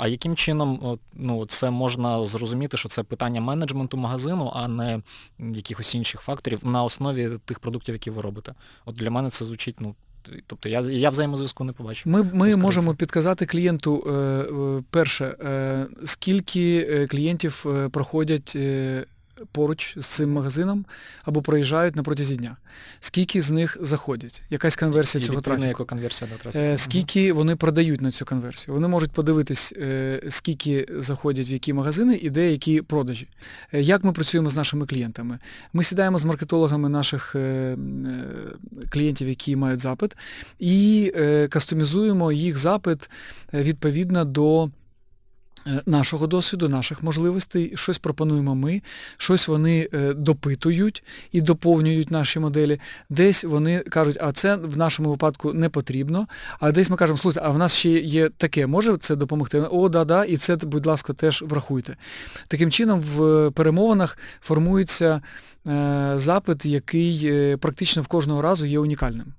А яким чином ну, це можна зрозуміти, що це питання менеджменту магазину, а не якихось інших факторів на основі тих продуктів, які ви робите? От для мене це звучить, ну, тобто я, я взаємозв'язку не побачив. Ми, ми можемо підказати клієнту, е, е, перше, е, скільки клієнтів проходять поруч з цим магазином або проїжджають на протязі дня. Скільки з них заходять? Якась конверсія цього трафіку. яка конверсія до трафіку. Е, Скільки вони продають на цю конверсію? Вони можуть подивитись, е, скільки заходять в які магазини і де які продажі. Е, Як ми працюємо з нашими клієнтами? Ми сідаємо з маркетологами наших клієнтів, які мають запит, і кастомізуємо їх запит відповідно до нашого досвіду, наших можливостей, щось пропонуємо ми, щось вони е, допитують і доповнюють наші моделі. Десь вони кажуть, а це в нашому випадку не потрібно. А десь ми кажемо, слухайте, а в нас ще є таке, може це допомогти? О, да, да, і це, будь ласка, теж врахуйте. Таким чином, в перемовинах формується е, запит, який е, практично в кожного разу є унікальним.